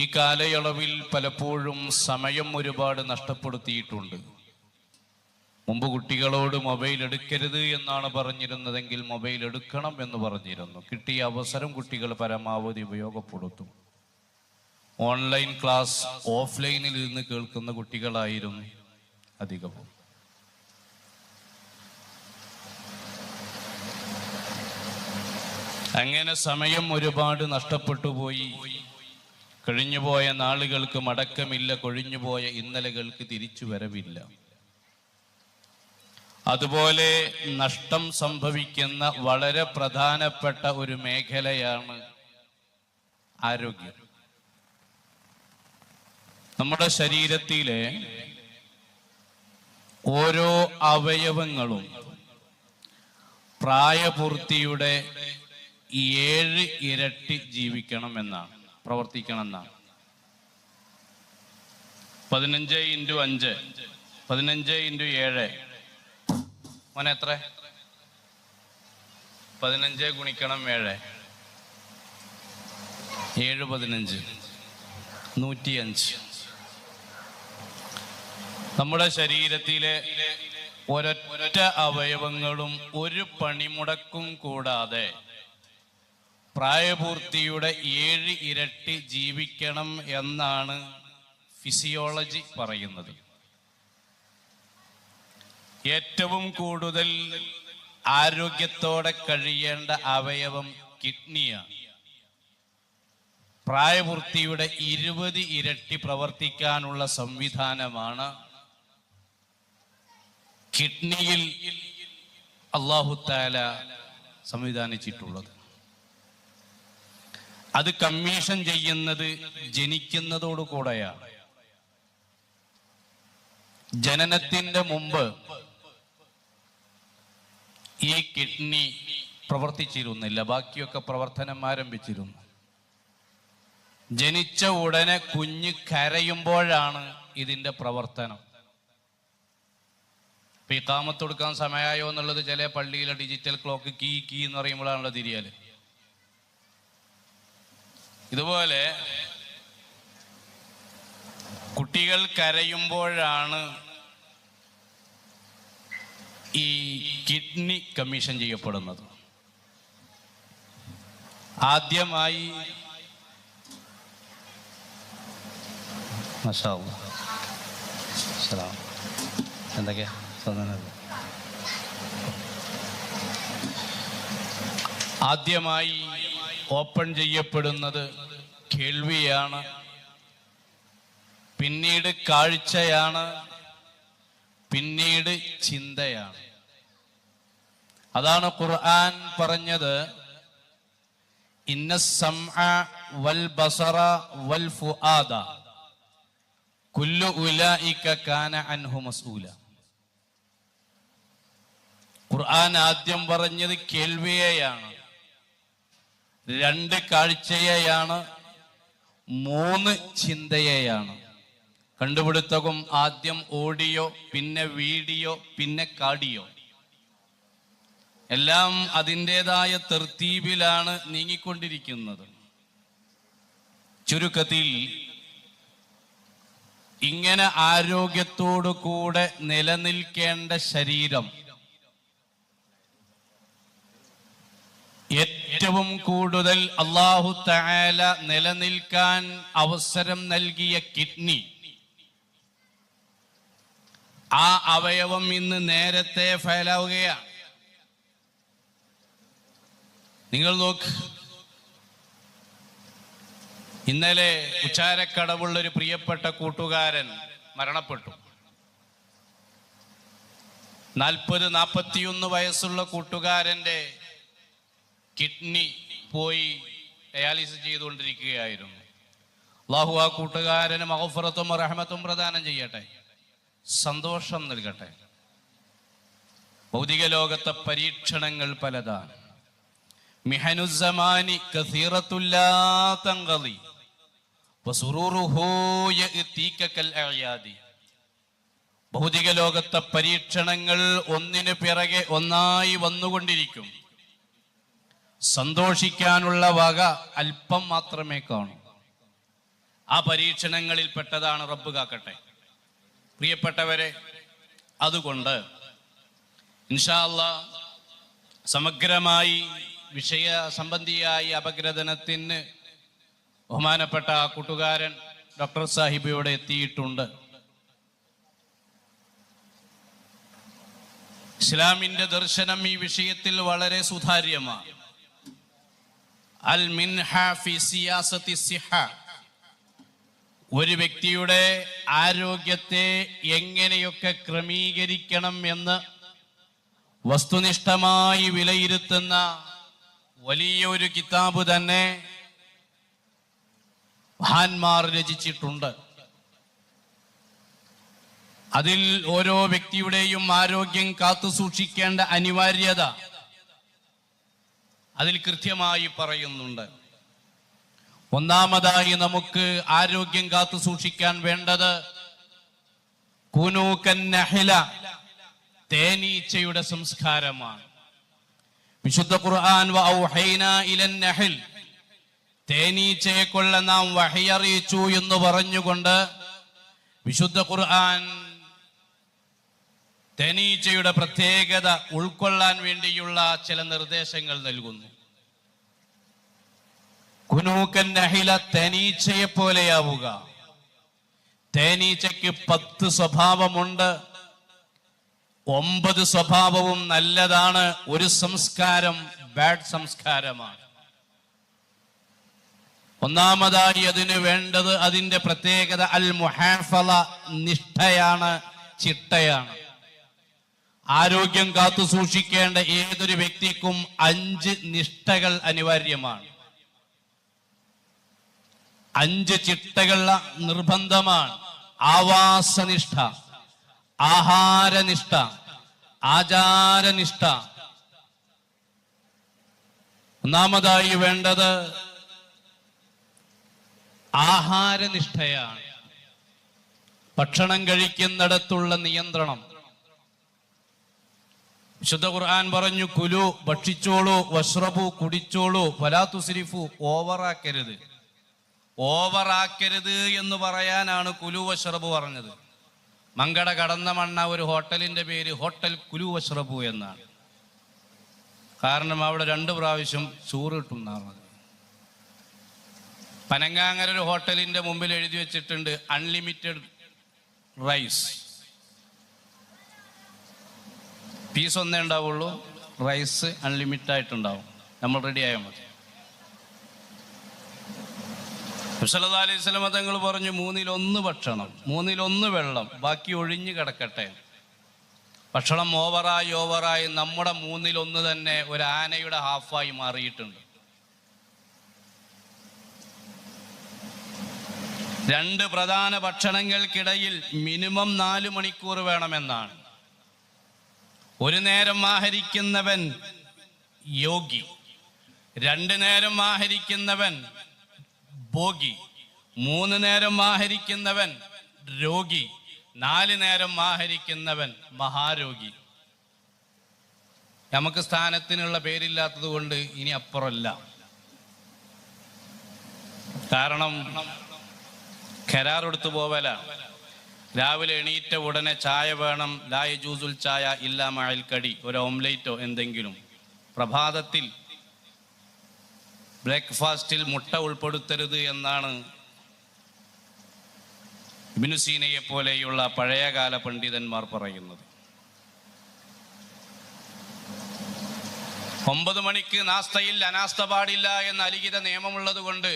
ഈ കാലയളവിൽ പലപ്പോഴും സമയം ഒരുപാട് നഷ്ടപ്പെടുത്തിയിട്ടുണ്ട്. മുമ്പ് കുട്ടികളോട് മൊബൈൽ എടുക്കരുത് എന്നാണ് പറഞ്ഞിരുന്നതെങ്കിൽ മൊബൈൽ എടുക്കണം എന്ന് പറഞ്ഞിരുന്നു. കിട്ടിയ അവസരം കുട്ടികൾ പരമാവധി ഉപയോഗപ്പെടുത്തും. ഓൺലൈൻ ക്ലാസ് ഓഫ്ലൈനിൽ ഇരുന്ന് കേൾക്കുന്ന കുട്ടികളായിരുന്നു അധികവും. അങ്ങനെ സമയം ഒരുപാട് നഷ്ടപ്പെട്ടു പോയി. കഴിഞ്ഞുപോയ നാളുകൾക്ക് മടക്കമില്ല കൊഴിഞ്ഞുപോയ ഇന്നലകൾക്ക് തിരിച്ചു വരവില്ല. അതുപോലെ നഷ്ടം സംഭവിക്കുന്ന വളരെ പ്രധാനപ്പെട്ട ഒരു മേഖലയാണ് ആരോഗ്യം. നമ്മുടെ ശരീരത്തിലെ ഓരോ അവയവങ്ങളും പ്രായപൂർത്തിയുടെ ഏഴ് ഇരട്ടി ജീവിക്കണം എന്നാണ് പ്രവർത്തിക്കണം എന്നാണ് പതിനഞ്ച് ഇന്റു അഞ്ച്. പതിനഞ്ച് ഇന്റു ഏഴ്. മോനെ എത്ര? പതിനഞ്ച് ഗുണിക്കണം ഏഴ്. ഏഴ് പതിനഞ്ച്. നൂറ്റിയഞ്ച് നമ്മുടെ ശരീരത്തിലെ ഒരൊറ്റ അവയവങ്ങളും ഒരു പണിമുടക്കും കൂടാതെ പ്രായപൂർത്തിയുടെ ഏഴ് ഇരട്ടി ജീവിക്കണം എന്നാണ് ഫിസിയോളജി പറയുന്നത്. ഏറ്റവും കൂടുതൽ ആരോഗ്യത്തോടെ കഴിയേണ്ട അവയവം കിഡ്നിയാണ്. പ്രായപൂർത്തിയുടെ ഇരുപത് ഇരട്ടി പ്രവർത്തിക്കാനുള്ള സംവിധാനമാണ് കിഡ്നിയിൽ അള്ളാഹുത്താല സംവിധാനിച്ചിട്ടുള്ളത്. അത് കമ്മീഷൻ ചെയ്യുന്നത് ജനിക്കുന്നതോടു കൂടെയാണ് ജനനത്തിന്റെ മുമ്പ് ഈ കിഡ്നി പ്രവർത്തിച്ചിരുന്നില്ല. ബാക്കിയൊക്കെ പ്രവർത്തനം ആരംഭിച്ചിരുന്നു ജനിച്ച ഉടനെ കുഞ്ഞ് കരയുമ്പോഴാണ് ഇതിന്റെ പ്രവർത്തനം. ഇപ്പൊ ഈ കാമത്തൊടുക്കാൻ സമയമായോ എന്നുള്ളത് ചില പള്ളിയിലെ ഡിജിറ്റൽ ക്ലോക്ക് കീ കീ എന്ന് പറയുമ്പോഴാണല്ലോ തിരിയാൽ. ഇതുപോലെ കുട്ടികൾ കരയുമ്പോഴാണ് ഈ കിഡ്നി കമ്മീഷൻ ചെയ്യപ്പെടുന്നത് ആദ്യമായി. എന്തൊക്കെയാ? ആദ്യമായി ഓപ്പൺ ചെയ്യപ്പെടുന്നത് കേൾവിയാണ്. പിന്നീട് കാഴ്ചയാണ്. പിന്നീട് ചിന്തയാണ്. അതാണ് ഖുർആൻ പറഞ്ഞത് ഇന്ന വൽ ബസറ വൽ ഫുആദ കുല്ലു കാന അൻഹു മസ്ഊല. ഖുർആൻ ആദ്യം പറഞ്ഞത് കേൾവിയെയാണ്. രണ്ട് കാഴ്ചയെയാണ് മൂന്ന് ചിന്തയെയാണ്. കണ്ടുപിടുത്തവും ആദ്യം ഓഡിയോ പിന്നെ വീഡിയോ പിന്നെ കാഡിയോ. എല്ലാം അതിന്റെതായ തെർത്തീപിലാണ് നീങ്ങിക്കൊണ്ടിരിക്കുന്നത്. ചുരുക്കത്തിൽ ഇങ്ങനെ ആരോഗ്യത്തോടു കൂടെ നിലനിൽക്കേണ്ട ശരീരം ഏറ്റവും കൂടുതൽ അള്ളാഹു തആല നിലനിൽക്കാൻ അവസരം നൽകിയ കിഡ്നി. ആ അവയവം ഇന്ന് നേരത്തെ ഫയലാവുകയാണ് നിങ്ങൾ നോക്ക്. ഇന്നലെ ഉച്ചാരക്കടവുള്ള ഒരു പ്രിയപ്പെട്ട കൂട്ടുകാരൻ മരണപ്പെട്ടു. നാൽപ്പത് നാൽപ്പത്തിയൊന്ന് വയസ്സുള്ള കൂട്ടുകാരന്റെ കിഡ്നി പോയി ഡയാലിസിസ് ചെയ്തുകൊണ്ടിരിക്കുകയായിരുന്നു. അള്ളാഹു ആ കൂട്ടുകാരന് മഹഫറത്തും റഹമത്തും പ്രദാനം ചെയ്യട്ടെ. സന്തോഷം നൽകട്ടെ. ഭൗതിക ലോകത്തെ പരീക്ഷണങ്ങൾ പലതാണ്. മിഹനുസമാനി കസീറത്തുല്ലാ തങ്കലി. വസുറൂറുഹു യഅ്തീക കൽ അഅയാദി. ഭൗതിക ലോകത്തെ പരീക്ഷണങ്ങൾ ഒന്നിനു പിറകെ ഒന്നായി വന്നുകൊണ്ടിരിക്കും. സന്തോഷിക്കാനുള്ള വക അല്പം മാത്രമേ കാണൂ. ആ പരീക്ഷണങ്ങളിൽ പെട്ടതാണ് റബ്ബ് കാക്കട്ടെ. പ്രിയപ്പെട്ടവരെ അതുകൊണ്ട് ഇൻഷാല്ല സമഗ്രമായി വിഷയ സംബന്ധിയായി അപഗ്രഥനത്തിന് ബഹുമാനപ്പെട്ട ആ കൂട്ടുകാരൻ ഡോക്ടർ സാഹിബ് ഇവിടെ എത്തിയിട്ടുണ്ട്. ഇസ്ലാമിന്റെ ദർശനം ഈ വിഷയത്തിൽ വളരെ സുതാര്യമാണ്. അൽ മിൻഹ ഫി സിയാസത്തി സിഹ. ഒരു വ്യക്തിയുടെ ആരോഗ്യത്തെ എങ്ങനെയൊക്കെ ക്രമീകരിക്കണം എന്ന് വസ്തുനിഷ്ഠമായി വിലയിരുത്തുന്ന വലിയ ഒരു കിതാബ് തന്നെ മഹാന്മാർ രചിച്ചിട്ടുണ്ട്. അതിൽ ഓരോ വ്യക്തിയുടെയും ആരോഗ്യം കാത്തു സൂക്ഷിക്കേണ്ട അനിവാര്യത അതിൽ കൃത്യമായി പറയുന്നുണ്ട്. ഒന്നാമതായി നമുക്ക് ആരോഗ്യം കാത്തു സൂക്ഷിക്കാൻ വേണ്ടത് കുനൂക്കന്നഹില തേനീച്ചയുടെ സംസ്കാരമാണ്. വിശുദ്ധ ഖുർആൻ തേനീച്ചയെ കൊള്ള നാം വഹിയറിയിച്ചു എന്ന് പറഞ്ഞുകൊണ്ട് വിശുദ്ധ ഖുർആൻ തേനീച്ചയുടെ പ്രത്യേകത ഉൾക്കൊള്ളാൻ വേണ്ടിയുള്ള ചില നിർദ്ദേശങ്ങൾ നൽകുന്നു. കുനൂക്കൻ നഹില തേനീച്ചയെ പോലെയാവുക. തേനീച്ചയ്ക്ക് പത്ത് സ്വഭാവമുണ്ട്. ഒമ്പത് സ്വഭാവവും നല്ലതാണ്. ഒരു സംസ്കാരം ബാഡ് സംസ്കാരമാണ്. ഒന്നാമതായി അതിന് വേണ്ടത് അതിന്റെ പ്രത്യേകത അൽ മുഹാഫല നിഷ്ഠയാണ് ചിട്ടയാണ്. ആരോഗ്യം കാത്തു സൂക്ഷിക്കേണ്ട ഏതൊരു വ്യക്തിക്കും അഞ്ച് നിഷ്ഠകൾ അനിവാര്യമാണ്. അഞ്ച് ചിട്ടകൾ നിർബന്ധമാണ്. ആവാസനിഷ്ഠ ആഹാരനിഷ്ഠ ആചാരനിഷ്ഠ. ഒന്നാമതായി വേണ്ടത് ആഹാരനിഷ്ഠയാണ്. ഭക്ഷണം കഴിക്കുന്നിടത്തുള്ള നിയന്ത്രണം. വിശുദ്ധ ഖുർആൻ പറഞ്ഞു കുലു ഭക്ഷിച്ചോളൂ വഷ്റബു കുടിച്ചോളൂ വലാത്തുസിരിഫു ഓവറാക്കരുത്. ഓവറാക്കരുത് എന്ന് പറയാനാണ് കുലു വഷ്റബു പറഞ്ഞത്. മങ്കട കടന്ന മണ്ണ ഒരു ഹോട്ടലിന്റെ പേര് ഹോട്ടൽ കുലു വഷ്റബു എന്നാണ്. കാരണം അവിടെ രണ്ട് പ്രാവശ്യം ചോറ് കിട്ടും എന്നാണ്. പനങ്ങാങ്ങര ഒരു ഹോട്ടലിന്റെ മുമ്പിൽ എഴുതി വെച്ചിട്ടുണ്ട് അൺലിമിറ്റഡ് റൈസ്. പീസ് ഒന്നേ ഉണ്ടാവുള്ളൂ റൈസ് അൺലിമിറ്റഡ് ആയിട്ടുണ്ടാവും നമ്മൾ റെഡി ആയാൽ മതി. വിശലത അലൈഹി സ്വലമ തങ്ങൾ പറഞ്ഞു മൂന്നിലൊന്ന് ഭക്ഷണം മൂന്നിലൊന്ന് വെള്ളം ബാക്കി ഒഴിഞ്ഞു കിടക്കട്ടെ. ഭക്ഷണം ഓവറായി ഓവറായി നമ്മുടെ മൂന്നിലൊന്ന് തന്നെ ഒരു ആനയുടെ ഹാഫായി മാറിയിട്ടുണ്ട്. രണ്ട് പ്രധാന ഭക്ഷണങ്ങൾക്കിടയിൽ മിനിമം നാല് മണിക്കൂർ വേണമെന്നാണ്. ഒരു നേരം ആഹരിക്കുന്നവൻ യോഗി രണ്ടു നേരം ആഹരിക്കുന്നവൻ ഭോഗി മൂന്ന് നേരം ആഹരിക്കുന്നവൻ രോഗി നാല് നേരം ആഹരിക്കുന്നവൻ മഹാരോഗി. നമുക്ക് സ്ഥാനത്തിനുള്ള പേരില്ലാത്തത് കൊണ്ട് ഇനി അപ്പുറമല്ല കാരണം കരാറെടുത്തു പോവലാണ്. രാവിലെ എണീറ്റ ഉടനെ ചായ വേണം. ലായ ജൂസുൽ ചായ ഇല്ല മഴൽക്കടി കടി. ഒരു ഓംലേറ്റോ എന്തെങ്കിലും. പ്രഭാതത്തിൽ ബ്രേക്ക്ഫാസ്റ്റിൽ മുട്ട ഉൾപ്പെടുത്തരുത് എന്നാണ് ഇബിനുസീനയെ പോലെയുള്ള പഴയകാല പണ്ഡിതന്മാർ പറയുന്നത്. ഒമ്പത് മണിക്ക് നാസ്തയിൽ അനാസ്ത പാടില്ല എന്ന അലിഖിത നിയമമുള്ളത് കൊണ്ട്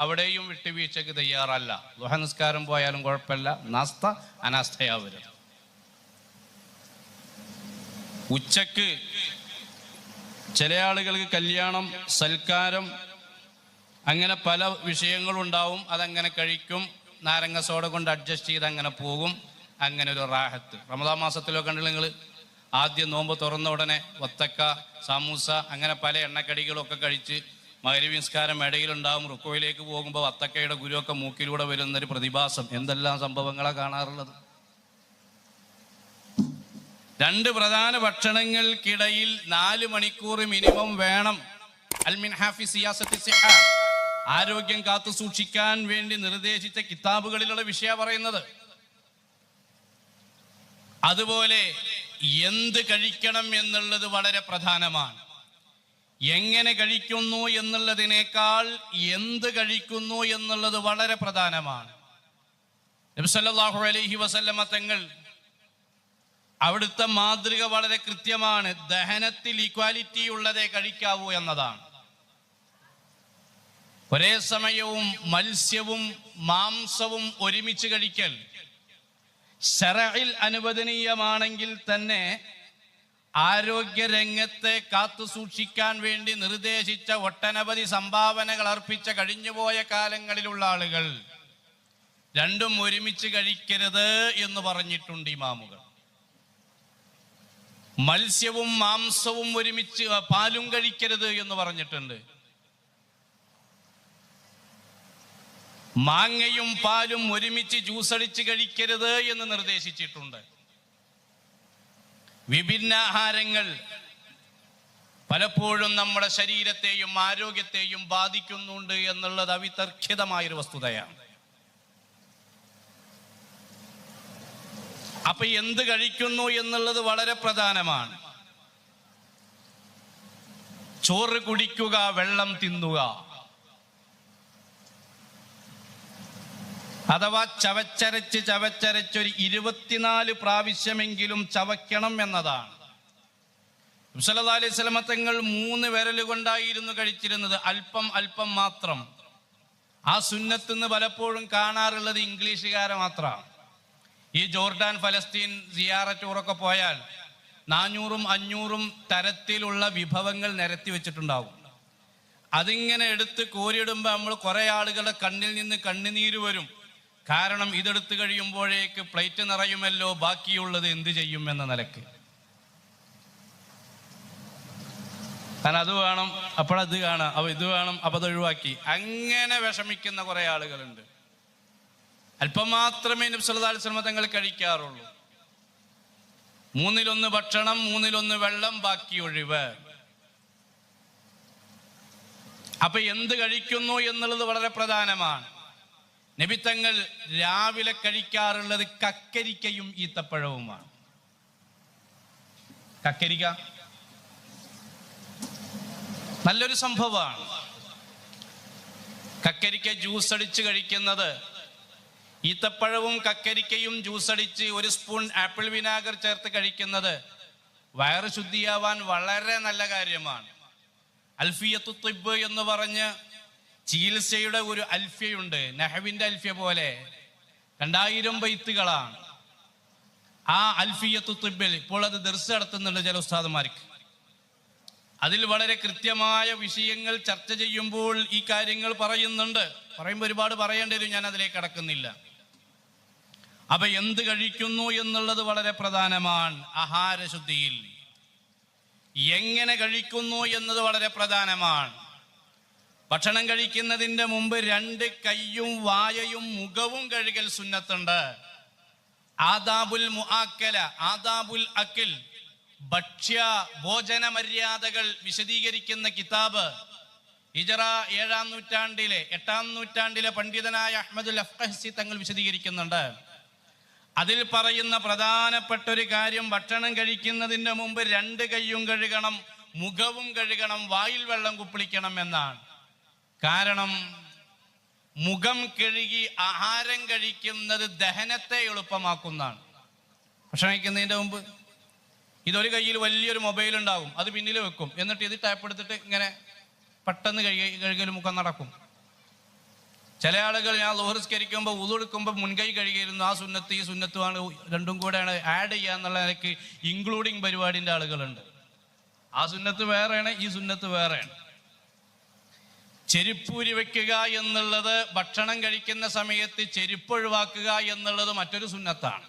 അവിടെയും വിട്ടുവീഴ്ചക്ക് തയ്യാറല്ല. ദുഹനസ്കാരം പോയാലും കുഴപ്പമില്ല. നാസ്ത അനാസ്ഥയാവരുത്. ഉച്ചയ്ക്ക് ചില ആളുകൾക്ക് കല്യാണം സൽക്കാരം അങ്ങനെ പല വിഷയങ്ങളുണ്ടാവും. അതങ്ങനെ കഴിക്കും. നാരങ്ങ സോഡ കൊണ്ട് അഡ്ജസ്റ്റ് ചെയ്ത് അങ്ങനെ പോകും. അങ്ങനെ ഒരു റാഹത്ത്. റമദാ മാസത്തിലൊക്കെ കണ്ടില്ല നിങ്ങൾ ആദ്യം നോമ്പ് തുറന്ന ഉടനെ ഒത്തക്ക സമൂസ അങ്ങനെ പല എണ്ണക്കടികളൊക്കെ കഴിച്ച് മകരവി നിസ്കാരം ഇടയിലുണ്ടാവും റുക്കോയിലേക്ക് പോകുമ്പോൾ വത്തക്കയുടെ ഗുരുവൊക്കെ മൂക്കിലൂടെ വരുന്നൊരു പ്രതിഭാസം. എന്തെല്ലാം സംഭവങ്ങളാണ് കാണാറുള്ളത്? രണ്ട് പ്രധാന ഭക്ഷണങ്ങൾക്കിടയിൽ നാല് മണിക്കൂർ മിനിമം വേണം. അൽമിൻ ഹാഫി സിയാസത്തി ആരോഗ്യം കാത്തു സൂക്ഷിക്കാൻ വേണ്ടി നിർദ്ദേശിച്ച കിതാബുകളിലുള്ള വിഷയ പറയുന്നത്. അതുപോലെ എന്ത് കഴിക്കണം എന്നുള്ളത് വളരെ പ്രധാനമാണ്. എങ്ങനെ കഴിക്കുന്നു എന്നുള്ളതിനേക്കാൾ എന്ത് കഴിക്കുന്നു എന്നുള്ളത് വളരെ പ്രധാനമാണ്. നബ്സല്ലാഹു അലൈഹി വസല്ലമ തങ്ങൾ അവിടുത്തെ മാതൃക വളരെ കൃത്യമാണ്. ദഹനത്തിൽ ഇക്വാലിറ്റി ഉള്ളതേ കഴിക്കാവൂ എന്നതാണ്. ഒരേ സമയവും മത്സ്യവും മാംസവും ഒരുമിച്ച് കഴിക്കൽ ശരയിൽ അനുവദനീയമാണെങ്കിൽ തന്നെ ആരോഗ്യരംഗത്തെ കാത്തു സൂക്ഷിക്കാൻ വേണ്ടി നിർദ്ദേശിച്ച ഒട്ടനവധി സംഭാവനകൾ അർപ്പിച്ച കഴിഞ്ഞുപോയ കാലങ്ങളിലുള്ള ആളുകൾ രണ്ടും ഒരുമിച്ച് കഴിക്കരുത് എന്ന് പറഞ്ഞിട്ടുണ്ട് ഇമാമുകൾ. മത്സ്യവും മാംസവും ഒരുമിച്ച് പാലും കഴിക്കരുത് എന്ന് പറഞ്ഞിട്ടുണ്ട്. മാങ്ങയും പാലും ഒരുമിച്ച് ജ്യൂസ് അടിച്ച് കഴിക്കരുത് എന്ന് നിർദ്ദേശിച്ചിട്ടുണ്ട്. വിഭിന്നാഹാരങ്ങൾ പലപ്പോഴും നമ്മുടെ ശരീരത്തെയും ആരോഗ്യത്തെയും ബാധിക്കുന്നുണ്ട് എന്നുള്ളത് അവിതർക്കിതമായൊരു വസ്തുതയാണ്. അപ്പൊ എന്ത് കഴിക്കുന്നു എന്നുള്ളത് വളരെ പ്രധാനമാണ്. ചോറ് കുടിക്കുക വെള്ളം തിന്നുക അഥവാ ചവച്ചരച്ച് ചവച്ചരച്ചൊരു ഇരുപത്തിനാല് പ്രാവശ്യമെങ്കിലും ചവയ്ക്കണം എന്നതാണ്. അലൈഹി തങ്ങൾ മൂന്ന് വിരൽ കൊണ്ടായിരുന്നു കഴിച്ചിരുന്നത്. അല്പം അല്പം മാത്രം. ആ സുന്നത്ത് പലപ്പോഴും കാണാറുള്ളത് ഇംഗ്ലീഷുകാരെ മാത്രമാണ് ഈ ജോർഡാൻ ഫലസ്തീൻ സിയാറ ടൂറൊക്കെ പോയാൽ നാനൂറും അഞ്ഞൂറും തരത്തിലുള്ള വിഭവങ്ങൾ നിരത്തി വെച്ചിട്ടുണ്ടാവും. അതിങ്ങനെ എടുത്ത് കോരിയിടുമ്പോൾ നമ്മൾ കുറേ ആളുകളുടെ കണ്ണിൽ നിന്ന് കണ്ണുനീര് വരും. കാരണം ഇതെടുത്ത് കഴിയുമ്പോഴേക്ക് പ്ലേറ്റ് നിറയുമല്ലോ ബാക്കിയുള്ളത് എന്ത് ചെയ്യും എന്ന നിലയ്ക്ക്. കാരണം അത് വേണം അപ്പോഴത് കാണാം അപ്പൊ ഇത് വേണം അപ്പൊ അത് ഒഴിവാക്കി. അങ്ങനെ വിഷമിക്കുന്ന കുറെ ആളുകളുണ്ട്. അല്പം മാത്രമേ നബ്സല്ലാസ്ലമ ശ്രമതങ്ങൾ കഴിക്കാറുള്ളൂ. മൂന്നിലൊന്ന് ഭക്ഷണം മൂന്നിലൊന്ന് വെള്ളം ബാക്കി ഒഴിവ്. അപ്പൊ എന്ത് കഴിക്കുന്നു എന്നുള്ളത് വളരെ പ്രധാനമാണ്. നബിത്തങ്ങൾ രാവിലെ കഴിക്കാറുള്ളത് കക്കരിക്കയും ഈത്തപ്പഴവുമാണ്. കക്കരിക്ക? നല്ലൊരു സംഭവമാണ്. കക്കരിക്ക ജ്യൂസ് അടിച്ച് കഴിക്കുന്നത്. ഈത്തപ്പഴവും കക്കരിക്കയും ജ്യൂസ് അടിച്ച് ഒരു സ്പൂൺ ആപ്പിൾ വിനാഗർ ചേർത്ത് കഴിക്കുന്നത് വയറ് ശുദ്ധിയാവാൻ വളരെ നല്ല കാര്യമാണ്. അൽഫിയത്തു എന്ന് പറഞ്ഞ് ചികിത്സയുടെ ഒരു അൽഫ്യയുണ്ട് നെഹവിന്റെ അൽഫ്യ പോലെ. രണ്ടായിരം ബൈത്തുകളാണ്. ആ അൽഫിയത്തു തിബിൽ ഇപ്പോൾ അത് ദർശ നടത്തുന്നുണ്ട് ചില ഉസ്താദന്മാർക്ക് അതിൽ വളരെ കൃത്യമായ വിഷയങ്ങൾ ചർച്ച ചെയ്യുമ്പോൾ ഈ കാര്യങ്ങൾ പറയുന്നുണ്ട്. പറയുമ്പോൾ ഒരുപാട് പറയേണ്ടി വരും ഞാൻ അതിലേക്ക് കടക്കുന്നില്ല. അപ്പൊ എന്ത് കഴിക്കുന്നു എന്നുള്ളത് വളരെ പ്രധാനമാണ് ആഹാരശുദ്ധിയിൽ. എങ്ങനെ കഴിക്കുന്നു എന്നത് വളരെ പ്രധാനമാണ്. ഭക്ഷണം കഴിക്കുന്നതിന്റെ മുമ്പ് രണ്ട് കൈയും വായയും മുഖവും കഴുകൽ സുന്നത്തുണ്ട്. ആദാബുൽ മുആക്കല ആദാബുൽ അക്കിൽ ഭക്ഷ്യ ഭോജന മര്യാദകൾ വിശദീകരിക്കുന്ന കിതാബ്. ഹിജറ ഏഴാം നൂറ്റാണ്ടിലെ എട്ടാം നൂറ്റാണ്ടിലെ പണ്ഡിതനായ അഹമ്മദുൽ അഫ്ഹസി തങ്ങൾ വിശദീകരിക്കുന്നുണ്ട്. അതിൽ പറയുന്ന പ്രധാനപ്പെട്ട ഒരു കാര്യം ഭക്ഷണം കഴിക്കുന്നതിന് മുമ്പ് രണ്ട് കൈയും കഴുകണം മുഖവും കഴുകണം വായിൽ വെള്ളം കുപ്പിളിക്കണം എന്നാണ്. കാരണം മുഖം കഴുകി ആഹാരം കഴിക്കുന്നത് ദഹനത്തെ എളുപ്പമാക്കുന്നതാണ്. ഭക്ഷണം കഴിക്കുന്നതിന്റെ മുമ്പ് ഇതൊരു കയ്യിൽ വലിയൊരു മൊബൈൽ ഉണ്ടാകും അത് പിന്നിൽ വെക്കും. എന്നിട്ട് ഇത് ടാപ്പ് എടുത്തിട്ട് ഇങ്ങനെ പെട്ടെന്ന് കഴുകി കഴുകൽ മുഖം നടക്കും. ചില ആളുകൾ ഞാൻ ലോഹറിസ്കരിക്കുമ്പോൾ ഉതെടുക്കുമ്പോൾ മുൻകൈ കഴുകിയിരുന്നു. ആ സുന്നത്ത് ഈ സുന്നത്തുമാണ് രണ്ടും കൂടെയാണ് ആഡ് ചെയ്യുക എന്നുള്ള നിലയ്ക്ക് ഇൻക്ലൂഡിങ് പരിപാടിന്റെ ആളുകളുണ്ട്. ആ സുന്നത്ത് വേറെയാണ് ഈ സുന്നത്ത് വേറെയാണ്. ചെരുപ്പൂരി വെക്കുക എന്നുള്ളത് ഭക്ഷണം കഴിക്കുന്ന സമയത്ത് ചെരുപ്പ് ഒഴിവാക്കുക എന്നുള്ളത് മറ്റൊരു സുന്നത്താണ്.